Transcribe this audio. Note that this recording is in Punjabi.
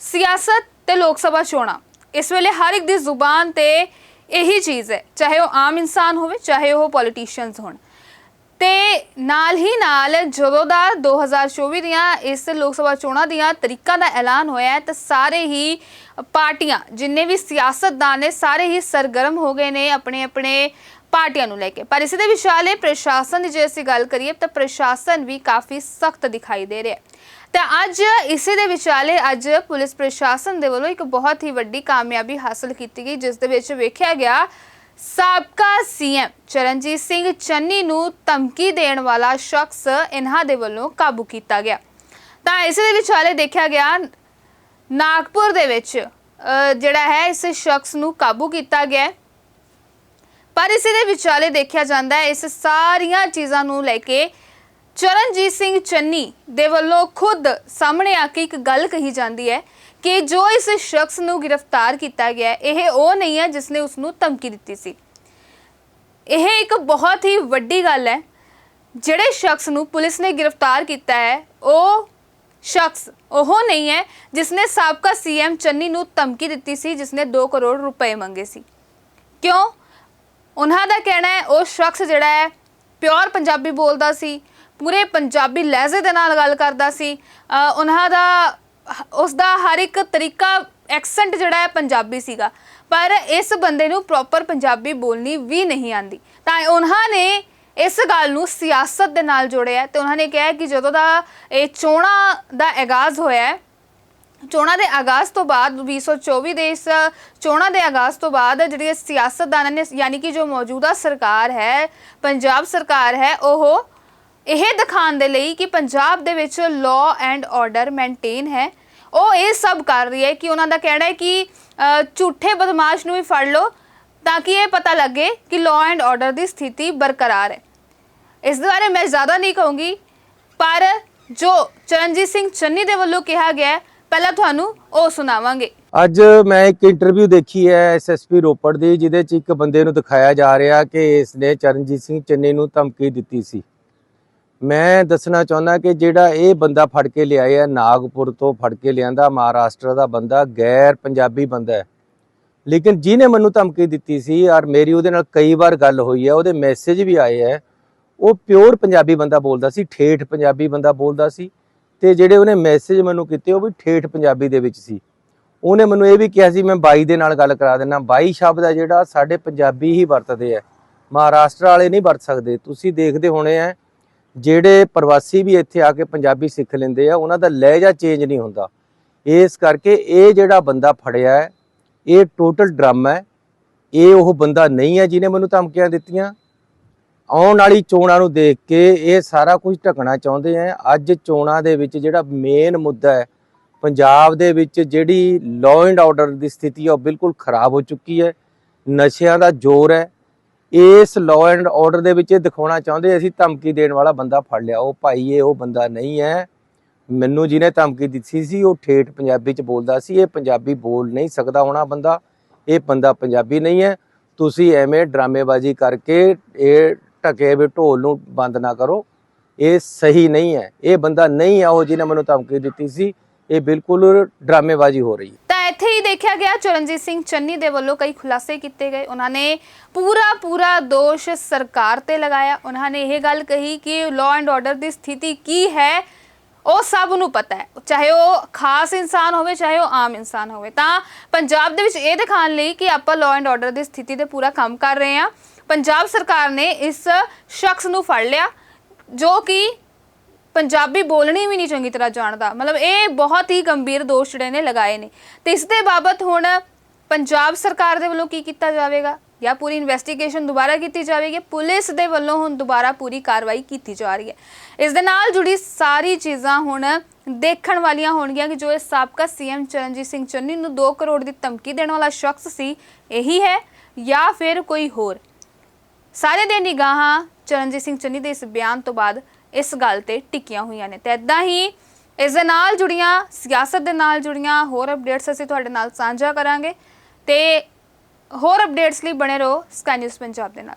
ਸਿਆਸਤ ਤੇ ਲੋਕ ਸਭਾ ਚੋਣਾਂ ਇਸ ਵੇਲੇ ਹਰ ਇੱਕ ਦੀ ਜ਼ੁਬਾਨ ਤੇ ਇਹੀ ਚੀਜ਼ ਹੈ ਚਾਹੇ ਉਹ ਆਮ ਇਨਸਾਨ ਹੋਵੇ ਚਾਹੇ ਉਹ ਪੋਲੀਟੀਸ਼ੀਅਨਸ ਹੋਣ ਤੇ ਨਾਲ ਹੀ ਨਾਲ ਜਦੋਂ ਦਾ 2024 ਦੀਆਂ ਇਸ ਲੋਕ ਸਭਾ ਚੋਣਾਂ ਦੀਆਂ ਤਰੀਕਾਂ ਦਾ ਐਲਾਨ ਹੋਇਆ ਹੈ ਤਾਂ ਸਾਰੇ ਹੀ ਪਾਰਟੀਆਂ ਜਿੰਨੇ ਵੀ ਸਿਆਸਤਦਾਨ ਨੇ ਸਾਰੇ ਹੀ ਸਰਗਰਮ ਹੋ ਗਏ ਨੇ ਆਪਣੇ ਆਪਣੇ ਪਾਰਟੀਆਂ ਨੂੰ ਲੈ ਕੇ। ਪਰ ਇਸੇ ਦੇ ਵਿਚਾਲੇ ਪ੍ਰਸ਼ਾਸਨ ਦੀ ਜੇ ਅਸੀਂ ਗੱਲ ਕਰੀਏ, ਤਾਂ ਪ੍ਰਸ਼ਾਸਨ ਵੀ ਕਾਫੀ ਸਖਤ ਦਿਖਾਈ ਦੇ ਰਿਹਾ ਤਾਂ ਅੱਜ ਇਸੇ ਦੇ ਵਿਚਾਲੇ ਅੱਜ ਪੁਲਿਸ ਪ੍ਰਸ਼ਾਸਨ ਦੇ ਵੱਲੋਂ ਇੱਕ ਬਹੁਤ ਹੀ ਵੱਡੀ ਕਾਮਯਾਬੀ ਹਾਸਲ ਕੀਤੀ ਗਈ, ਜਿਸ ਦੇ ਵਿੱਚ ਵੇਖਿਆ ਗਿਆ ਸਾਬਕਾ ਸੀਐਮ ਚਰਨਜੀਤ ਸਿੰਘ ਚੰਨੀ ਨੂੰ ਧਮਕੀ ਦੇਣ ਵਾਲਾ ਸ਼ਖਸ ਇਹਨਾਂ ਦੇ ਵੱਲੋਂ ਕਾਬੂ ਕੀਤਾ ਗਿਆ। ਤਾਂ ਇਸੇ ਦੇ ਵਿਚਾਲੇ ਦੇਖਿਆ ਗਿਆ, ਨਾਗਪੁਰ ਦੇ ਵਿੱਚ ਜਿਹੜਾ ਹੈ, ਇਸ ਸ਼ਖਸ ਨੂੰ ਕਾਬੂ ਕੀਤਾ ਗਿਆ ਪਰ ਇਸੇ ਦੇ ਵਿਚਾਲੇ ਦੇਖਿਆ ਜਾਂਦਾ ਹੈ, ਇਸ ਸਾਰੀਆਂ ਚੀਜ਼ਾਂ ਨੂੰ ਲੈ ਕੇ ਚਰਨਜੀਤ ਸਿੰਘ ਚੰਨੀ ਦੇ ਵੱਲੋਂ ਖੁਦ ਸਾਹਮਣੇ ਆ ਕੇ ਇੱਕ ਗੱਲ ਕਹੀ ਜਾਂਦੀ ਹੈ ਕਿ ਜੋ ਇਸ ਸ਼ਖਸ ਨੂੰ ਗ੍ਰਿਫਤਾਰ ਕੀਤਾ ਗਿਆ ਇਹ ਉਹ ਨਹੀਂ ਹੈ ਜਿਸ ਨੇ ਉਸ ਨੂੰ ਧਮਕੀ ਦਿੱਤੀ ਸੀ। ਇਹ ਇੱਕ ਬਹੁਤ ਹੀ ਵੱਡੀ ਗੱਲ ਹੈ, ਜਿਹੜੇ ਸ਼ਖਸ ਨੂੰ ਪੁਲਿਸ ਨੇ ਗ੍ਰਿਫਤਾਰ ਕੀਤਾ ਹੈ, ਉਹ ਸ਼ਖਸ ਉਹ ਨਹੀਂ ਹੈ ਜਿਸ ਨੇ ਸਾਬਕਾ ਸੀਐਮ ਚੰਨੀ ਨੂੰ ਧਮਕੀ ਦਿੱਤੀ ਸੀ ਜਿਸ ਨੇ 2 ਕਰੋੜ ਰੁਪਏ ਮੰਗੇ ਸੀ। ਕਿਉਂ? ਉਹਨਾਂ ਦਾ ਕਹਿਣਾ ਹੈ, ਉਹ ਸ਼ਖਸ ਜਿਹੜਾ ਹੈ, ਪਿਓਰ ਪੰਜਾਬੀ ਬੋਲਦਾ ਸੀ, ਪੂਰੇ ਪੰਜਾਬੀ ਲਹਿਜ਼ੇ ਦੇ ਨਾਲ ਗੱਲ ਕਰਦਾ ਸੀ। ਉਹਨਾਂ ਦਾ, ਉਸ ਦਾ ਹਰ ਇੱਕ ਤਰੀਕਾ ਐਕਸੈਂਟ ਜਿਹੜਾ ਹੈ ਪੰਜਾਬੀ ਸੀਗਾ। ਪਰ ਇਸ ਬੰਦੇ ਨੂੰ ਪ੍ਰੋਪਰ ਪੰਜਾਬੀ ਬੋਲਣੀ ਵੀ ਨਹੀਂ ਆਂਦੀ। ਤਾਂ ਉਹਨਾਂ ਨੇ ਇਸ ਗੱਲ ਨੂੰ ਸਿਆਸਤ ਦੇ ਨਾਲ ਜੋੜਿਆ ਹੈ ਤੇ ਉਹਨਾਂ ਨੇ ਕਿਹਾ ਕਿ ਜਦੋਂ ਦਾ ਇਹ ਚੋਣਾਂ ਦਾ ਆਗਾਜ਼ ਹੋਇਆ ਚੋਣਾਂ ਦੇ ਆਗਾਜ਼ ਤੋਂ ਬਾਅਦ 2024 ਦੇ ਇਸ ਚੋਣਾਂ ਦੇ ਆਗਾਜ਼ ਤੋਂ ਬਾਅਦ ਜਿਹੜੀ ਸਿਆਸਤਦਾਨਾਂ ਨੇ ਯਾਨੀ ਕਿ ਜੋ ਮੌਜੂਦਾ ਸਰਕਾਰ ਹੈ ਪੰਜਾਬ ਸਰਕਾਰ ਹੈ ਉਹ ਇਹ ਦਿਖਾਉਣ ਦੇ ਲਈ ਕਿ ਪੰਜਾਬ ਦੇ ਵਿੱਚ ਲਾਅ ਐਂਡ ਆਰਡਰ ਮੇਨਟੇਨ ਹੈ। ਉਹ ਇਹ ਸਭ ਕਰ ਰਹੀ ਹੈ ਕਿ ਉਹਨਾਂ ਦਾ ਕਹਿਣਾ ਹੈ ਕਿ ਝੂਠੇ ਬਦਮਾਸ਼ ਨੂੰ ਵੀ ਫੜ ਲਓ ਤਾਂ ਕਿ ਇਹ ਪਤਾ ਲੱਗੇ ਕਿ ਲਾਅ ਐਂਡ ਆਰਡਰ ਦੀ ਸਥਿਤੀ ਬਰਕਰਾਰ ਹੈ। ਇਸ ਦੇ ਬਾਰੇ ਮੈਂ ਜ਼ਿਆਦਾ ਨਹੀਂ ਕਹੂੰਗੀ ਪਰ ਜੋ ਚਰਨਜੀਤ ਸਿੰਘ ਚੰਨੀ ਦੇ ਵੱਲੋਂ ਕਿਹਾ ਗਿਆ ਹੈ, ਪਹਿਲਾਂ ਤੁਹਾਨੂੰ ਉਹ ਸੁਣਾਵਾਂਗੇ। ਅੱਜ ਮੈਂ ਇੱਕ ਇੰਟਰਵਿਊ ਦੇਖੀ ਹੈ ਐਸਐਸਪੀ ਰੋਪੜ ਦੀ, ਜਿਹਦੇ ਚ ਇੱਕ ਬੰਦੇ ਨੂੰ ਦਿਖਾਇਆ ਜਾ ਰਿਹਾ ਕਿ ਇਸ ਨੇ ਚਰਨਜੀਤ ਸਿੰਘ ਚੰਨੀ ਨੂੰ ਧਮਕੀ ਦਿੱਤੀ ਸੀ। ਮੈਂ ਦੱਸਣਾ ਚਾਹੁੰਦਾ ਕਿ ਜਿਹੜਾ ਇਹ ਬੰਦਾ ਫੜ ਕੇ ਲਿਆਇਆ ਹੈ, ਨਾਗਪੁਰ ਤੋਂ ਫੜ ਕੇ ਲਿਆਂਦਾ, ਮਹਾਰਾਸ਼ਟਰ ਦਾ ਬੰਦਾ, ਗੈਰ ਪੰਜਾਬੀ ਬੰਦਾ ਹੈ। ਲੇਕਿਨ ਜਿਹਨੇ ਮੈਨੂੰ ਧਮਕੀ ਦਿੱਤੀ ਸੀ, ਔਰ ਮੇਰੀ ਉਹਦੇ ਨਾਲ ਕਈ ਵਾਰ ਗੱਲ ਹੋਈ ਹੈ, ਉਹਦੇ ਮੈਸੇਜ ਵੀ ਆਏ ਹੈ, ਉਹ ਪਿਓਰ ਪੰਜਾਬੀ ਬੰਦਾ ਬੋਲਦਾ ਸੀ, ਠੇਠ ਪੰਜਾਬੀ ਬੰਦਾ ਬੋਲਦਾ ਸੀ। ਤੇ ਜਿਹੜੇ ਉਹਨੇ ਮੈਸੇਜ ਮੈਨੂੰ ਕੀਤੇ ਉਹ ਵੀ ਠੇਠ ਪੰਜਾਬੀ ਦੇ ਵਿੱਚ ਸੀ। ਉਹਨੇ ਮੈਨੂੰ ਇਹ ਵੀ ਕਿਹਾ ਸੀ, ਮੈਂ ਬਾਈ ਦੇ ਨਾਲ ਗੱਲ ਕਰਾ ਦੇਣਾ ਬਾਈ ਸ਼ਬਦ ਹੈ ਜਿਹੜਾ, ਸਾਡੇ ਪੰਜਾਬੀ ਹੀ ਵਰਤਦੇ ਆ। ਮਹਾਰਾਸ਼ਟਰ ਵਾਲੇ ਨਹੀਂ ਵਰਤ ਸਕਦੇ। ਤੁਸੀਂ ਦੇਖਦੇ ਹੋਣੇ ਆ, ਜਿਹੜੇ ਪ੍ਰਵਾਸੀ ਵੀ ਇੱਥੇ ਆ ਕੇ ਪੰਜਾਬੀ ਸਿੱਖ ਲੈਂਦੇ ਆ, ਉਹਨਾਂ ਦਾ ਲਹਿਜਾ ਚੇਂਜ ਨਹੀਂ ਹੁੰਦਾ। ਇਸ ਕਰਕੇ ਇਹ ਜਿਹੜਾ ਬੰਦਾ ਫੜਿਆ ਇਹ ਟੋਟਲ ਡਰਾਮਾ ਹੈ। ਇਹ ਉਹ ਬੰਦਾ ਨਹੀਂ ਹੈ ਜਿਹਨੇ ਮੈਨੂੰ ਧਮਕੀਆਂ ਦਿੱਤੀਆਂ। ਆਉਣ ਵਾਲੀ ਚੋਣਾਂ ਨੂੰ ਦੇਖ ਕੇ ਇਹ ਸਾਰਾ ਕੁਝ ਢਕਣਾ ਚਾਹੁੰਦੇ ਆ। ਅੱਜ ਚੋਣਾਂ ਦੇ ਵਿੱਚ ਜਿਹੜਾ ਮੇਨ ਮੁੱਦਾ ਹੈ, ਪੰਜਾਬ ਦੇ ਵਿੱਚ ਜਿਹੜੀ ਲਾਅ ਐਂਡ ਆਰਡਰ ਦੀ ਸਥਿਤੀ ਹੈ ਉਹ ਬਿਲਕੁਲ ਖਰਾਬ ਹੋ ਚੁੱਕੀ ਹੈ। ਨਸ਼ਿਆਂ ਦਾ ਜ਼ੋਰ ਹੈ। ਇਸ ਲਾਅ ਐਂਡ ਆਰਡਰ ਦੇ ਵਿੱਚ ਇਹ ਦਿਖਾਉਣਾ ਚਾਹੁੰਦੇ ਅਸੀਂ ਧਮਕੀ ਦੇਣ ਵਾਲਾ ਬੰਦਾ ਫੜ ਲਿਆ। ਉਹ ਭਾਈ, ਇਹ ਉਹ ਬੰਦਾ ਨਹੀਂ ਹੈ। ਮੈਨੂੰ ਜਿਹਨੇ ਧਮਕੀ ਦਿੱਤੀ ਸੀ, ਉਹ ਠੇਠ ਪੰਜਾਬੀ ਚ ਬੋਲਦਾ ਸੀ। ਇਹ ਪੰਜਾਬੀ ਬੋਲ ਨਹੀਂ ਸਕਦਾ ਹੋਣਾ ਬੰਦਾ। ਇਹ ਬੰਦਾ ਪੰਜਾਬੀ ਨਹੀਂ ਹੈ। ਤੁਸੀਂ ਐਵੇਂ ਡਰਾਮੇਬਾਜ਼ੀ ਕਰਕੇ ਇਹ ਢਕੇ ਵੀ ਢੋਲ ਨੂੰ ਬੰਦ ਨਾ ਕਰੋ। ਇਹ ਸਹੀ ਨਹੀਂ ਹੈ। ਇਹ ਬੰਦਾ ਨਹੀਂ ਹੈ ਉਹ ਜਿਹਨੇ ਮੈਨੂੰ ਧਮਕੀ ਦਿੱਤੀ ਸੀ। ਇਹ ਬਿਲਕੁਲ ਡਰਾਮੇਬਾਜ਼ੀ ਹੋ ਰਹੀ ਹੈ। ਤਾਂ ਇੱਥੇ ਹੀ ਦੇਖਿਆ ਗਿਆ, ਚਰਨਜੀਤ ਸਿੰਘ ਚੰਨੀ ਦੇ ਵੱਲੋਂ ਕਈ ਖੁਲਾਸੇ ਕੀਤੇ ਗਏ। ਉਹਨਾਂ ਨੇ ਪੂਰਾ ਪੂਰਾ ਦੋਸ਼ ਸਰਕਾਰ ਤੇ ਲਗਾਇਆ। ਉਹਨਾਂ ਨੇ ਇਹ ਗੱਲ ਕਹੀ ਕਿ ਲਾਅ ਐਂਡ ਆਰਡਰ ਦੀ ਸਥਿਤੀ ਕੀ ਹੈ, ਉਹ ਸਭ ਨੂੰ ਪਤਾ ਹੈ। ਚਾਹੇ ਉਹ ਖਾਸ ਇਨਸਾਨ ਹੋਵੇ, ਚਾਹੇ ਉਹ ਆਮ ਇਨਸਾਨ ਹੋਵੇ। ਤਾਂ ਪੰਜਾਬ ਦੇ ਵਿੱਚ ਇਹ ਦਿਖਾਉਣ ਲਈ ਕਿ ਆਪਾਂ ਲਾਅ ਐਂਡ ਆਰਡਰ ਦੀ ਸਥਿਤੀ ਤੇ ਪੂਰਾ ਕੰਮ ਕਰ ਰਹੇ ਹਾਂ। ਪੰਜਾਬ ਸਰਕਾਰ ਨੇ ਇਸ ਸ਼ਖਸ ਨੂੰ ਫੜ ਲਿਆ, ਜੋ ਕਿ ਪੰਜਾਬੀ ਬੋਲਣੀ ਵੀ ਨਹੀਂ ਚੰਗੀ ਤਰ੍ਹਾਂ ਜਾਣਦਾ। ਮਤਲਬ ਇਹ ਬਹੁਤ ਹੀ ਗੰਭੀਰ ਦੋਸ਼ ਜਿਹੜੇ ਨੇ ਲਗਾਏ ਨੇ। ਤੇ ਇਸ ਦੇ ਬਾਬਤ ਹੁਣ ਪੰਜਾਬ ਸਰਕਾਰ ਦੇ ਵੱਲੋਂ ਕੀ ਕੀਤਾ ਜਾਵੇਗਾ? ਜਾਂ ਪੂਰੀ ਇਨਵੈਸਟੀਗੇਸ਼ਨ ਦੁਬਾਰਾ ਕੀਤੀ ਜਾਵੇਗੀ? ਪੁਲਿਸ ਦੇ ਵੱਲੋਂ ਹੁਣ ਦੁਬਾਰਾ ਪੂਰੀ ਕਾਰਵਾਈ ਕੀਤੀ ਜਾ ਰਹੀ ਹੈ। ਇਸ ਦੇ ਨਾਲ ਜੁੜੀ ਸਾਰੀ ਚੀਜ਼ਾਂ ਹੁਣ ਦੇਖਣ ਵਾਲੀਆਂ ਹੋਣਗੀਆਂ ਕਿ ਜੋ ਇਹ ਸਾਬਕਾ ਸੀਐਮ ਚਰਨਜੀਤ ਸਿੰਘ ਚੰਨੀ ਨੂੰ 2 ਕਰੋੜ ਦੀ ਧਮਕੀ ਦੇਣ ਵਾਲਾ ਸ਼ਖਸ ਸੀ, ਇਹੀ ਹੈ ਜਾਂ ਫਿਰ ਕੋਈ ਹੋਰ। ਸਾਰੇ ਦੇ ਨਿਗਾਹਾਂ ਚਰਨਜੀਤ ਸਿੰਘ ਚੰਨੀ ਦੇ ਇਸ ਬਿਆਨ ਤੋਂ ਬਾਅਦ ਇਸ ਗੱਲ ਤੇ ਟਿਕੀਆਂ ਹੋਈਆਂ ਨੇ। ਤੇ ਇਦਾਂ ਹੀ ਇਸ ਦੇ ਨਾਲ ਜੁੜੀਆਂ, ਸਿਆਸਤ ਦੇ ਨਾਲ ਜੁੜੀਆਂ, ਹੋਰ ਅਪਡੇਟਸ ਅਸੀਂ ਤੁਹਾਡੇ ਨਾਲ ਸਾਂਝਾ ਕਰਾਂਗੇ। ਤੇ ਹੋਰ ਅਪਡੇਟਸ ਲਈ ਬਣੇ ਰਹੋ ਸਕਾਈ ਨਿਊਜ਼ ਪੰਜਾਬ ਦੇ ਨਾਲ।